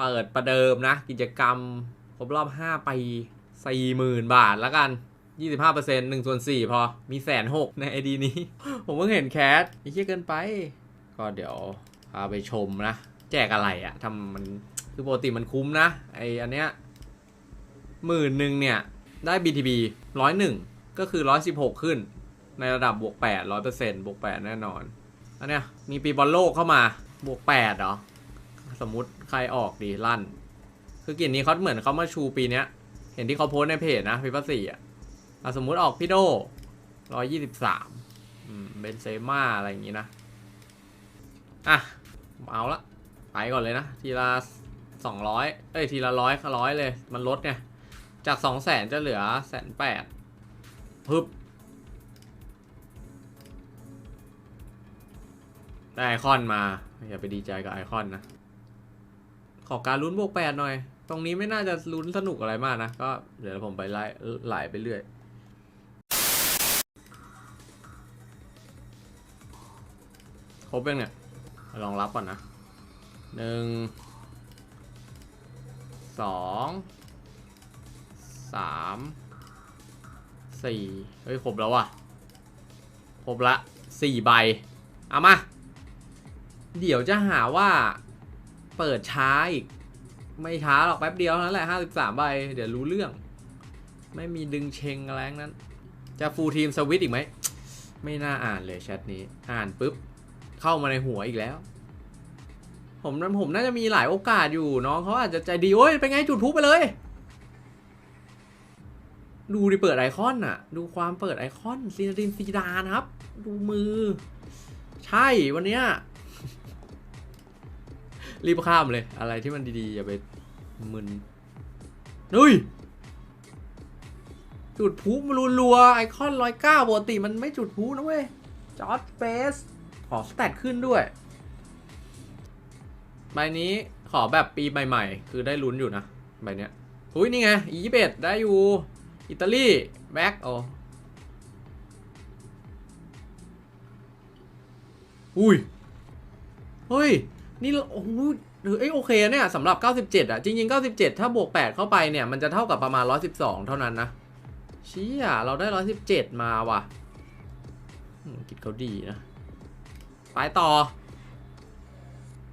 เปิดประเดิมนะ กิจกรรมครบรอบ 5 ปี 40,000 บาทแล้วกัน 25% 1ส่วน4พอ มีแสนหกในไอดีนี้ ผมเพิ่งเห็นแคสไอ้เชี่ยเกินไป ก็เดี๋ยวพาไปชมนะ แจกอะไรอะทำมัน คือปกติมันคุ้มนะ ไออันเนี้ยหมื่นหนึ่งเนี่ย ได้ BTB ร้อยหนึ่งก็คือ 116 ขึ้น ในระดับบวก8 100%บวก 8 แน่นอน อันเนี้ยมีปีบอลโลกเข้ามาบวก8เหรอ สมมติใครออกดีลั่น คือกิจนี้เขาเหมือนเขามาชูปีเนี้ย เห็นที่เขาโพสในเพจนะฟีฟ่าสี่อะอะสมมุติออกพี่โดร้อยยี่สิบสามเบนเซม่าอะไรอย่างงี้นะ อะ เอาละ ไปก่อนเลยนะ ทีละสองร้อยเอ้ย ทีละร้อยร้อยเลย มันลดไง จากสองแสนจะเหลือแสนแปดพึบได้ไอคอนมา อย่าไปดีใจกับไอคอนนะ ขอการลุ้นบวกแปดหน่อย ตรงนี้ไม่น่าจะลุ้นสนุกอะไรมากนะ ก็เดี๋ยวผมไปไล่ไหลไปเรื่อยครบยังเนี่ย ลองรับก่อนนะหนึ่งสองสามสี่เฮ้ย ครบแล้วว่ะ ครบละสี่ใบ เอามา เดี๋ยวจะหาว่า เปิดช้าอีก ไม่ช้าหรอกแป๊บเดียวเท่านั้นแหละห้าสิบสามใบ เดี๋ยวรู้เรื่อง ไม่มีดึงเชงอะไรงนั้น จะฟูลทีมสวิตอีกไหม ไม่น่าอ่านเลยแชทนี้ อ่านปุ๊บ เข้ามาในหัวอีกแล้ว ผมผมน่าจะมีหลายโอกาสอยู่น้องเขาอาจจะใจดี โอ้ยเป็นไงจุดพุไปเลย ดูดิเปิดไอคอนน่ะ ดูความเปิดไอคอนซีนาดินซีดานครับ ดูมือ ใช่วันเนี้ย รีบข้ามเลย อะไรที่มันดีๆ อย่าไปมึนนุ้ยจุดพลุมารัวๆไอคอนร้อยเก้าปกติมันไม่จุดพลุนะเว้ยจอร์ดเฟสขอสแตทขึ้นด้วยใบนี้ขอแบบปีใหม่ๆ คือได้ลุ้นอยู่นะใบเนี้ยอุ้ยนี่ไงอีเบดได้อยู่ อิตาลีแบ็กโออุ้ย เฮ้ย นี่โอ้โหหรือเอ้ยโอเคเนี่ยสำหรับ 97 อะ จริง ๆ 97 ถ้าบวก 8 เข้าไปเนี่ย มันจะเท่ากับประมาณ 112 เท่านั้นนะเชี่ยเราได้ 117 มาว่ะกิจเขาดีนะ ไปต่อ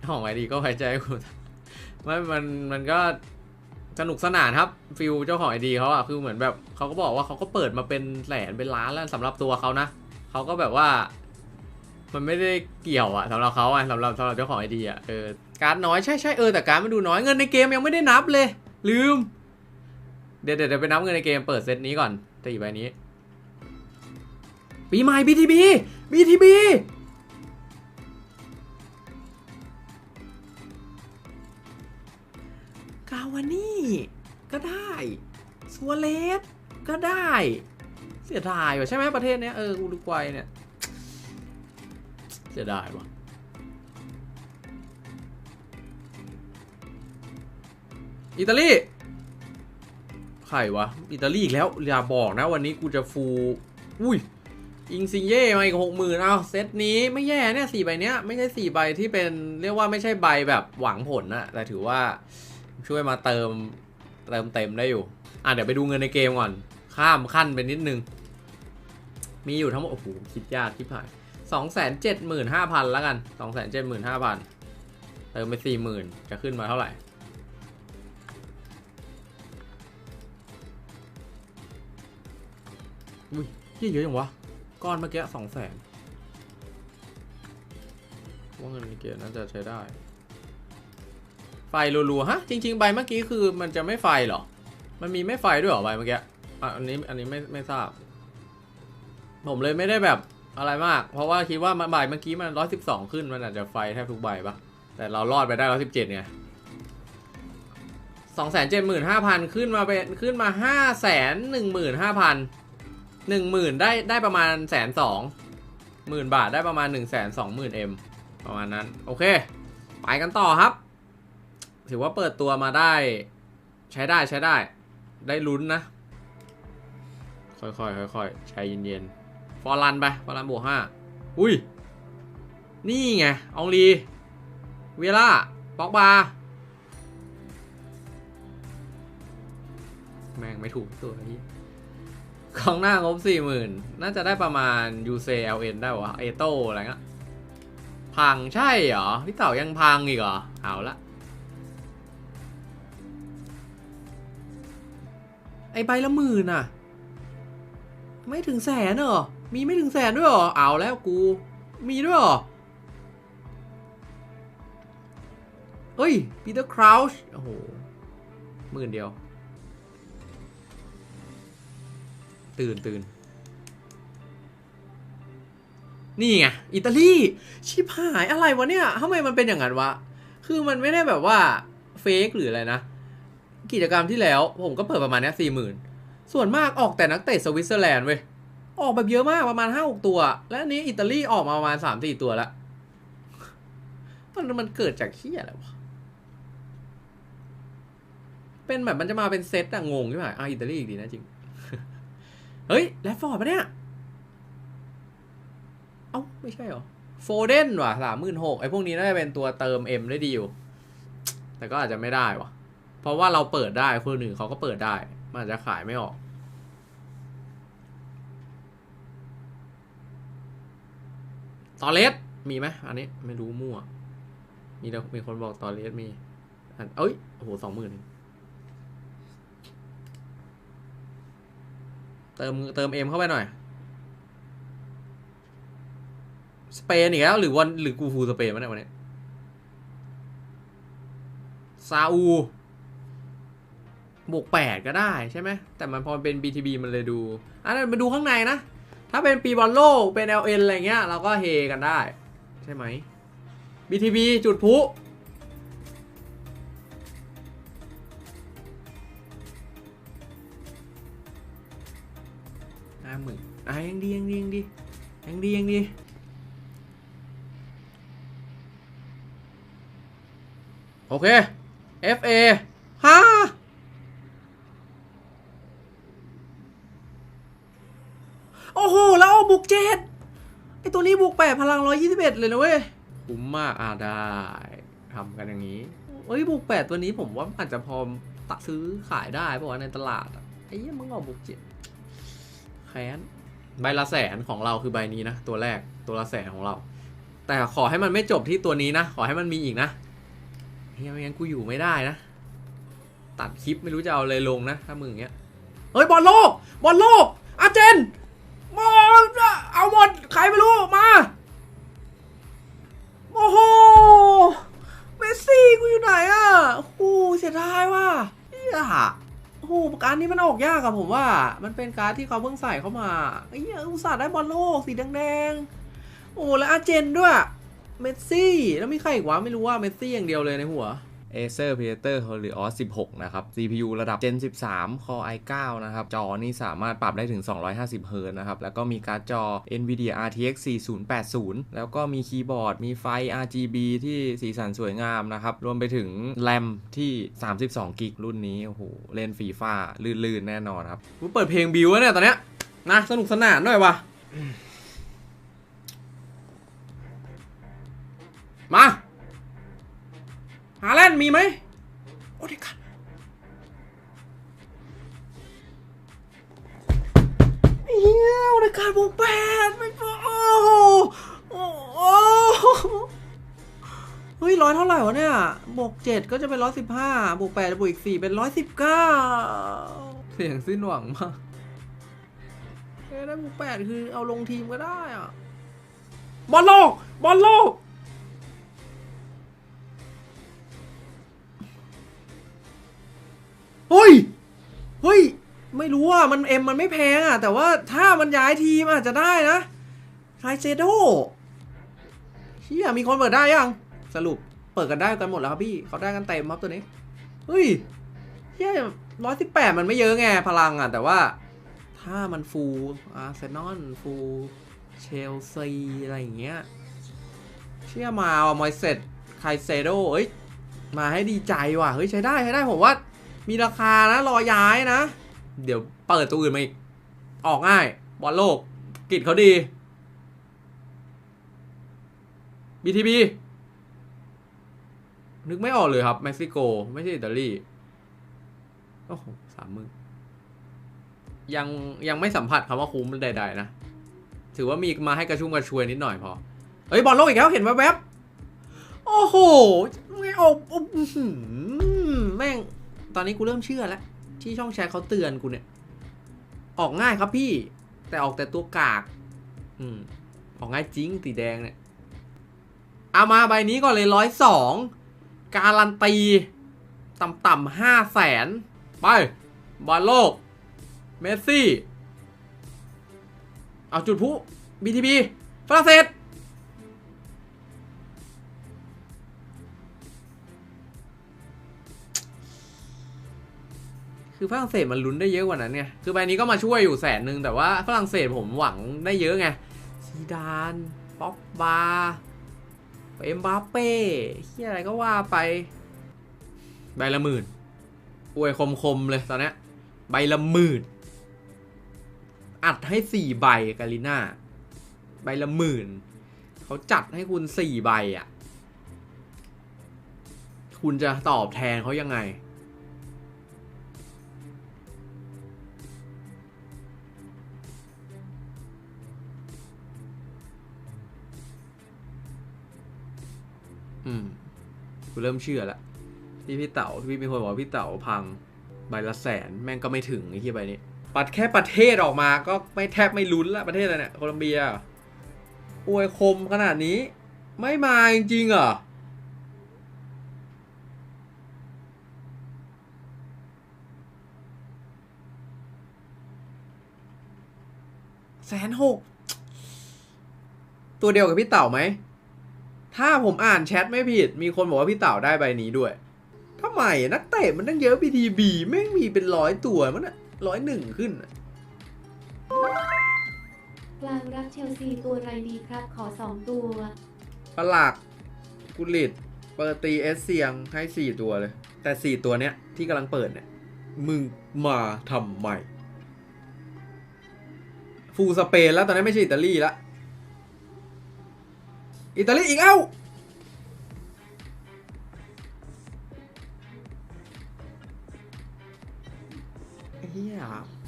ของไอดีก็ไว้ใจกูไม่มันมันก็สนุกสนานครับฟิลเจ้าของไอดีเขาอะคือเหมือนแบบเขาก็บอกว่าเขาก็เปิดมาเป็นแสนเป็นล้านแล้วสำหรับตัวเขานะเขาก็แบบว่า มันไม่ได้เกี่ยวอะสำหรับเขาอะสำหรับสำหรับเจ้าของไอดีอะเออการดน้อยใช่ใช่เออแต่การดมันดูน้อยเงินในเกมยังไม่ได้นับเลย ลืม เดี๋ยวเดี๋ยวไปนับเงินในเกมเปิดเซตนี้ก่อนตีใบนี้ปีใหม่ BTB BTB กาวานี่ก็ได้ซัวเลสก็ได้ เสียดายว่ะใช่ไหมประเทศเนี้ยเอออุรุกวัยเนี่ย สียดายว่ะอิตาลีใครวะ อิตาลีอีกแล้ว อย่าบอกนะวันนี้กูจะฟู อุ้ย อิงซิงเย่มาอีกหกหมื่นเอาเซตนี้ไม่แย่เนี่ยสี่ใบเนี้ย ไม่ใช่สี่ใบที่เป็นเรียกว่าไม่ใช่ใบแบบหวังผลนะ แต่ถือว่าช่วยมาเติม เติมเต็มได้อยู่ อะเดี๋ยวไปดูเงินในเกมก่อน ข้ามขั้นไปนิดนึง มีอยู่ทั้งหมด โอ้โห คิดยากคิดผ่าน สองแสนเจ็ดหมื่นห้าพันแล้วกันสองแสนเจ็ดหมื่นห้าพันเติมไปสี่หมื่นจะขึ้นมาเท่าไหร่อุ้ยเยเยอะจังวะ ก้อนเมื่อกี้สองแสนว่าเงินในเกมน่าจะใช้ได้ ไฟรัวๆฮะ จริง ๆ ใบเมื่อกี้คือมันจะไม่ไฟหรอ มันมีไม่ไฟด้วยหรอใบเมื่อกี้อันนี้อันนี้ไม่ไม่ทราบ ผมเลยไม่ได้แบบ อะไรมาก เพราะว่าคิดว่ามันใบเมื่อกี้มันร้อยสิบสองขึ้นมันอาจจะไฟแทบทุกใบปะแต่เรารอดไปได้ร้อยสิบเจ็ดไงสองแสนเจ็ดหมื่นห้าพันขึ้นมาเป็นขึ้นมาห้าแสนหนึ่งหมื่นห้าพันหนึ่งหมื่นได้ได้ประมาณแสนสองหมื่นบาทได้ประมาณหนึ่งแสนสองหมื่นเอ็มประมาณนั้น โอเค ไปกันต่อครับ ถือว่าเปิดตัวมาได้ ใช้ได้ใช้ได้ ได้ลุ้นนะ ค่อยๆค่อยๆใช้เย็นๆ อร์ลันไปฟอร์ลันบวกห้าอุ้ย นี่ไงอองลี เวล่าป็อกบา แม่งไม่ถูกตัวนี้กองหน้างบสี่หมื่นน่าจะได้ประมาณ UCLN ได้วะเอโตอะไรเงี้ยพังใช่เหรอ พี่เต่ายังพังอีกเหรอ เอาละไอใบละหมื่นอะ ไม่ถึงแสนเหรอ มีไม่ถึงแสนด้วยเหรอ เอาแล้วกู มีด้วยเหรอ เฮ้ยปีเตอร์คราวช์โอ้โหหมื่นเดียว ตื่นตื่นนี่ไง อิตาลี ชิบหายอะไรวะเนี่ยทำไมมันเป็นอย่างนั้นวะ คือมันไม่ได้แบบว่า เฟกหรืออะไรนะ กิจกรรมที่แล้วผมก็เปิดประมาณนี้สี่หมื่นส่วนมากออกแต่นักเตะสวิตเซอร์แลนด์เว้ย ออกแบบเยอะมากประมาณห้าหกตัว และอันนี้อิตาลีออกมาประมาณสามสี่ตัวล้วมันมันเกิดจากที่อะไรวะเป็นแบบมันจะมาเป็นเซตอะงงใช่ไหมอะอิตาลีอีกดีนะจริง เฮ้ยแรดฟอร์ดปะเนี่ย เอ้าไม่ใช่หรอ โฟเดนว่ะสามหมื่นหกไอ้พวกนี้น่าจะเป็นตัวเติมเอ็มได้ดีอยู่ แต่ก็อาจจะไม่ได้ว่ะ เพราะว่าเราเปิดได้คนอื่นเขาก็เปิดได้ มันอาจจะขายไม่ออก ตอเลสมีไหมอันนี้ไม่รู้มั่ว มีแต่มีคนบอกตอเลสมีอันเอ้ยโอ้โหสองหมื่นเติมเติมเอ็มเข้าไปหน่อย สเปนอีกแล้วหรือวันหรือกูฟูสเปนวะเนี่ยวันนี้ซาอูบวกแปดก็ได้ใช่ไหมแต่มันพอเป็น BTB มันเลยดูอันนั้นมาดูข้างในนะ ถ้าเป็นปีบอลโลกเป็น LN อะไรเงี้ย เราก็เฮกันได้ ใช่ไหม BTB จุดพุห้าหมื่นอะยังดียังดียังดียังดียังดีโอเค FA ฮ่า โอ้โห แล้วเอาบุกเจ็ดไอตัวนี้บุกแปดพลังร้อยยี่สิบเอ็ดเลยนะเว้ย คุ้มมากอ่าได้ทำกันอย่างนี้เอ้ยบุกแปดตัวนี้ผมว่าอาจจะพอตัดซื้อขายได้ป่าวะในตลาดอะไอ้เหี้ยมึงเอาบุกเจ็ดแค้นใบละแสนของเราคือใบนี้นะ ตัวแรกตัวละแสนของเรา แต่ขอให้มันไม่จบที่ตัวนี้นะ ขอให้มันมีอีกนะเฮียไม่งั้นกูอยู่ไม่ได้นะ ตัดคลิปไม่รู้จะเอาอะไรลงนะ ถ้ามึงอย่างเงี้ย เฮ้ยบอลโลก บอลโลกอาร์เจนบอลเอา หมด ใครไม่รู้ มา โอ้โห เมสซี่กูอยู่ไหนอะโอ้เสียดายว่ะเฮียโอ้โหการนี้มันออกยากอะผมว่า มันเป็นการที่เขาเพิ่งใส่เข้ามาไอ้เหี้ยอุตส่าห์ได้บอลโลกสีแดงๆ โอ้แล้วอาเจนด้วย เมสซี่ แล้วมีใครอีกวะไม่รู้ว่าเมสซี่อย่างเดียวเลยในหัว Acer Predator Helios 16 นะครับ CPU ระดับ Gen 13 Core i9 นะครับ จอนี่สามารถปรับได้ถึง 250 h z นะครับ แล้วก็มีการ์ดจอ Nvidia RTX 4080 แล้วก็มีคีย์บอร์ด มีไฟ RGB ที่สีสันสวยงามนะครับ รวมไปถึงแรมที่ 32 กิกรุ่นนี้ โอ้โห เล่นฟีฟ่าลื่นๆ แน่นอนครับกูเปิดเพลงบิวเนี่ยตอนเนี้ยนะสนุกสนานหน่อยวะมาฮาแลนด์ มีไหมโอ้เด็กกันเฮียโอเด็กกันบวกแปดไม่พอโอ้โหโอ้โหเฮ้ยร้อยเท่าไหร่วะเนี่ย บวกเจ็ดก็จะเป็นร้อยสิบห้าบวกแปดบวกอีกสี่เป็นร้อยสิบเก้าเสียงสิ้นหวังมากเอ้ยได้บวกแปดคือเอาลงทีมก็ได้อะบอลโลกบอลโลก เฮ้ย เฮ้ย ไม่รู้อะ มันเอ็มมันไม่แพงอะ แต่ว่าถ้ามันย้ายทีมอาจจะได้นะไคเซโดเฮียมีคนเปิดได้ยัง สรุปเปิดกันได้กันหมดแล้วครับพี่ เขาได้กันเต็มครับตัวนี้ เฮ้ยเฮ้ยร้อยสิบแปดมันไม่เยอะไงพลังอะ แต่ว่าถ้ามันฟูลอาร์เซนอลฟูลเชลซีอะไรอย่างเงี้ย เชื่อมาว่ะมอยเซตไคเซโดเอ้ย มาให้ดีใจว่ะ เฮ้ยใช้ได้ใช้ได้ผมว่า มีราคานะรอย้ายนะ เดี๋ยวเปิดตัวอื่นมาอีก ออกง่าย บอลโลกกิจเขาดี BTB นึกไม่ออกเลยครับเม็กซิโก ไม่ใช่อิตาลีโอ้โหสามมือยังยังไม่สัมผัสคำว่าคุ้มใดๆนะ ถือว่ามีมาให้กระชุ่มกระชวยนิดหน่อยพอ เฮ้ย บอลโลกอีกแล้ว เห็นแวบๆโอ้โห ไม่ออกอื้อหือแม่ง ตอนนี้กูเริ่มเชื่อแล้ว ที่ช่องแชร์เขาเตือนกูเนี่ย ออกง่ายครับพี่ แต่ออกแต่ตัวกาก อืม ออกง่ายจริงสีแดงเนี่ย เอามาใบนี้ก่อนเลยร้อยสองการันตี ต่ำๆห้าแสนไปบอลโลก เมสซี่ เอาจุดพุ BTB ฝรั่งเศส คือฝรั่งเศสมันลุ้นได้เยอะกว่านั้นไงคือใบนี้ก็มาช่วยอยู่แสนหนึ่งแต่ว่าฝรั่งเศสผมหวังได้เยอะไงซีดานป๊อกบาเอ็มบาเป้เฮียอะไรก็ว่าไป ใบละหมื่นอวยคมๆเลยตอนนี้ใบละหมื่นอัดให้สี่ใบกาลิน่าใบละหมื่นเขาจัดให้คุณสี่ใบอะ คุณจะตอบแทนเขายังไง อืมกูเริ่มเชื่อละที่พี่เต๋าที่มีคนบอกพี่เต๋าพังใบละแสนแม่งก็ไม่ถึงไอ้ที่ใบนี้ปัดแค่ประเทศออกมาก็ไม่แทบไม่ลุ้นละประเทศอะไรเนี่ยโคลัมเบียออวยคมขนาดนี้ ไม่มาจริงๆเหรอแสนหกตัวเดียวกับพี่เต่าไหม ถ้าผมอ่านแชทไม่ผิด มีคนบอกว่าพี่เต่าได้ใบนี้ด้วยทำไมนักเตะมันตั้งเยอะ PTB แม่งมีเป็นร้อยตัวมันอะร้อยหนึ่งขึ้นอะกลางรักเชลซีตัวไรดีครับ ขอสองตัวปลักกุลิตเปอร์ตีเอสเซียงให้สี่ตัวเลย แต่สี่ตัวเนี้ยที่กำลังเปิดเนี่ย มึงมาทำไมฟูลสเปนแล้วตอนนี้นไม่ใช่อิตาลีละ อิตาลีอีกเอ้าเฮีย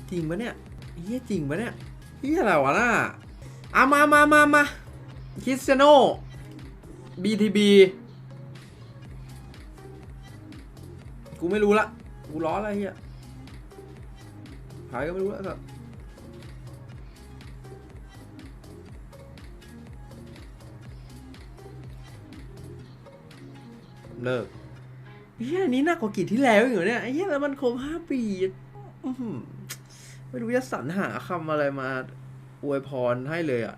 จริงปะเนี่ยเฮียจริงปะเนี่ยเฮียอะไรวะน่ะอะมามามามาคริสเตียโน BTB กูไม่รู้ละ กูร้ออะไรเฮียใครก็ไม่รู้ละสัส เลิกเฮียอันนี้หนักกว่ากีที่แล้วอยู่เนี่ยไอ้เฮียแล้วมันครบห้าปีไม่รู้จะสรรหาคำอะไรมาอวยพรให้เลยอะ